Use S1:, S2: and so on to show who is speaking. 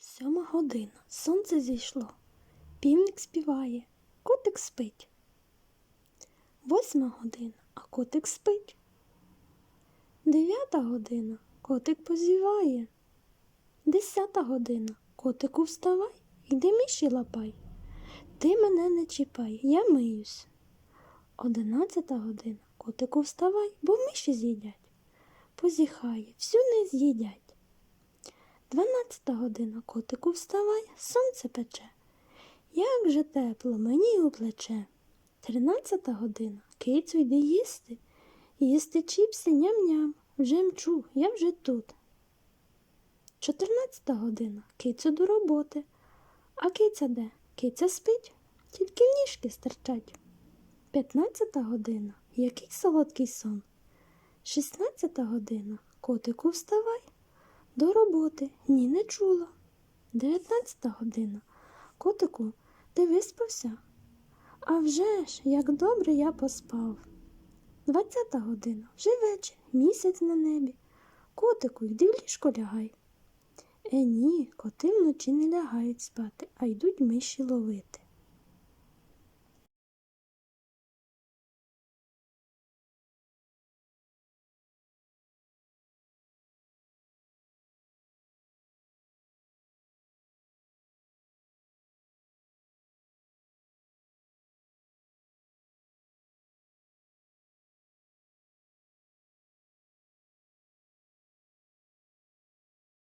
S1: Сьома година. Сонце зійшло. Півник співає, котик спить. Восьма година, а котик спить. Дев'ята година, котик позіває. Десята година, котику вставай, іди миші лапай. Ти мене не чіпай, я миюсь. Одинадцята година, котику вставай, бо миші з'їдять. Позіхає, всю не з'їдять. Дванадцята година, котику вставай, сонце пече. Як же тепло мені у плече. Тринадцята година, кицю йди їсти. Їсти чіпси ням-ням, вже мчу, я вже тут. Чотирнадцята година, кицю до роботи. А киця де? Киця спить, тільки ніжки стирчать. П'ятнадцята година, який солодкий сон. Шістнадцята година, котику вставай. До роботи ні не чула. Дев'ятнадцята година. Котику, ти виспався? А вже ж, як добре я поспав. Двадцята година, вже вечір, місяць на небі. Котику, йди в ліжко лягай. Е, ні, коти вночі не лягають спати, а йдуть миші ловити.